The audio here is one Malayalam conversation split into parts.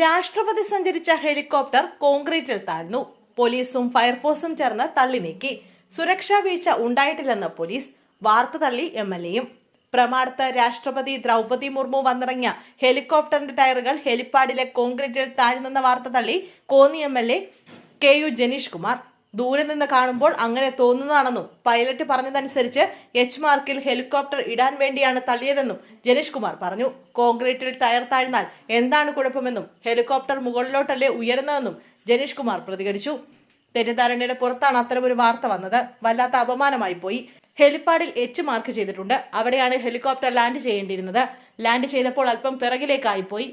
രാഷ്ട്രപതി സഞ്ചരിച്ച ഹെലികോപ്റ്റർ കോൺക്രീറ്റിൽ താഴ്ന്നു. പോലീസും ഫയർഫോഴ്സും ചേർന്ന് തള്ളി നീക്കി. സുരക്ഷാ വീഴ്ച ഉണ്ടായിട്ടില്ലെന്ന് പോലീസ്. വാർത്ത തള്ളി എം എൽ എയും. പ്രമാണത്ത് രാഷ്ട്രപതി ദ്രൗപതി മുർമു വന്നിറങ്ങിയ ഹെലികോപ്റ്ററിന്റെ ടയറുകൾ ഹെലിപ്പാഡിലെ കോൺക്രീറ്റിൽ താഴ്ന്നെന്ന വാർത്ത തള്ളി Konni M L A K U Jenish Kumar. ദൂരെ നിന്ന് കാണുമ്പോൾ അങ്ങനെ തോന്നുന്നതാണെന്നും പൈലറ്റ് പറഞ്ഞതനുസരിച്ച് എച്ച് മാർക്കിൽ ഹെലികോപ്റ്റർ ഇടാൻ വേണ്ടിയാണ് തള്ളിയതെന്നും ജനീഷ് കുമാർ പറഞ്ഞു. കോൺക്രീറ്റിൽ ടയർ താഴ്ന്നാൽ എന്താണ് കുഴപ്പമെന്നും ഹെലികോപ്റ്റർ മുകളിലോട്ടല്ലേ ഉയരുന്നതെന്നും ജനീഷ് കുമാർ പ്രതികരിച്ചു. തെറ്റിദ്ധാരണയുടെ പുറത്താണ് അത്തരമൊരു വാർത്ത വന്നത്. വല്ലാത്ത അപമാനമായി പോയി. ഹെലിപ്പാഡിൽ എച്ച് മാർക്ക് ചെയ്തിട്ടുണ്ട്. അവിടെയാണ് ഹെലികോപ്റ്റർ ലാൻഡ് ചെയ്യേണ്ടിയിരുന്നത്. ലാൻഡ് ചെയ്തപ്പോൾ അല്പം പിറകിലേക്കായി പോയി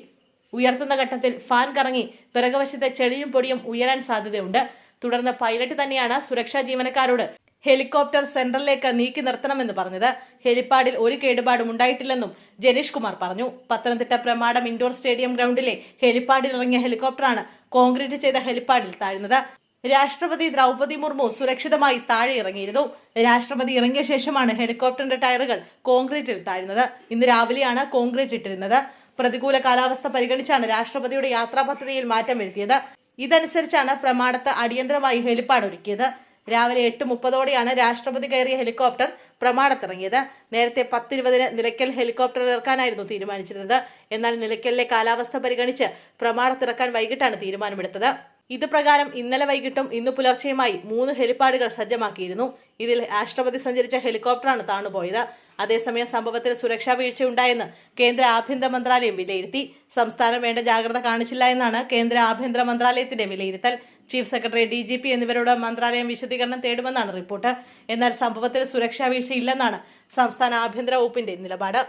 ഉയർത്തുന്ന ഘട്ടത്തിൽ ഫാൻ കറങ്ങി. പിറകുവശത്തെ ചെളിയും പൊടിയും ഉയരാൻ സാധ്യതയുണ്ട്. തുടർന്ന് പൈലറ്റ് തന്നെയാണ് സുരക്ഷാ ജീവനക്കാരോട് ഹെലികോപ്റ്റർ സെന്ററിലേക്ക് നീക്കി നിർത്തണമെന്ന് പറഞ്ഞത്. ഹെലിപ്പാഡിൽ ഒരു കേടുപാടും ഉണ്ടായിട്ടില്ലെന്നും ജനീഷ് കുമാർ പറഞ്ഞു. പത്തനംതിട്ട പ്രമാടം ഇൻഡോർ സ്റ്റേഡിയം ഗ്രൗണ്ടിലെ ഹെലിപ്പാഡിൽ ഇറങ്ങിയ ഹെലികോപ്റ്ററാണ് കോൺക്രീറ്റ് ചെയ്ത ഹെലിപ്പാഡിൽ താഴ്ന്നത്. രാഷ്ട്രപതി ദ്രൗപതി മുർമു സുരക്ഷിതമായി താഴെ ഇറങ്ങിയിരുന്നു. രാഷ്ട്രപതി ഇറങ്ങിയ ശേഷമാണ് ഹെലികോപ്റ്ററിന്റെ ടയറുകൾ കോൺക്രീറ്റിൽ താഴ്ന്നത്. ഇന്ന് രാവിലെയാണ് കോൺക്രീറ്റ് ഇട്ടിരുന്നത്. പ്രതികൂല കാലാവസ്ഥ പരിഗണിച്ചാണ് രാഷ്ട്രപതിയുടെ യാത്രാ പദ്ധതിയിൽ മാറ്റം വരുത്തിയത്. ഇതനുസരിച്ചാണ് പ്രമാണത്ത് അടിയന്തരമായി ഹെലിപ്പാഡ് ഒരുക്കിയത് രാവിലെ എട്ട് മുപ്പതോടെയാണ് രാഷ്ട്രപതി കയറിയ ഹെലികോപ്റ്റർ പ്രമാണത്തിറങ്ങിയത്. നേരത്തെ പത്തിരുപതിന് നിലയ്ക്കൽ ഹെലികോപ്റ്റർ ഇറക്കാനായിരുന്നു തീരുമാനിച്ചിരുന്നത്. എന്നാൽ നിലയ്ക്കലിലെ കാലാവസ്ഥ പരിഗണിച്ച് പ്രമാണത്തിറക്കാൻ വൈകിട്ടാണ് തീരുമാനമെടുത്തത്. ഇത് പ്രകാരം ഇന്നലെ വൈകിട്ടും ഇന്ന് പുലർച്ചെയുമായി മൂന്ന് ഹെലിപ്പാഡുകൾ സജ്ജമാക്കിയിരുന്നു. ഇതിൽ രാഷ്ട്രപതി സഞ്ചരിച്ച ഹെലികോപ്റ്ററാണ് താണുപോയത്. അതേസമയം സംഭവത്തിൽ സുരക്ഷാ വീഴ്ചയുണ്ടായെന്ന് കേന്ദ്ര ആഭ്യന്തര മന്ത്രാലയം വിലയിരുത്തി. സംസ്ഥാനം വേണ്ട ജാഗ്രത കാണിച്ചില്ല എന്നാണ് കേന്ദ്ര ആഭ്യന്തര മന്ത്രാലയത്തിന്റെ വിലയിരുത്തൽ. Chief secretary D G P എന്നിവരോട് മന്ത്രാലയം വിശദീകരണം തേടുമെന്നാണ് റിപ്പോർട്ട്. എന്നാൽ സംഭവത്തിൽ സുരക്ഷാ വീഴ്ചയില്ലെന്നാണ് സംസ്ഥാന ആഭ്യന്തര വകുപ്പിന്റെ നിലപാട്.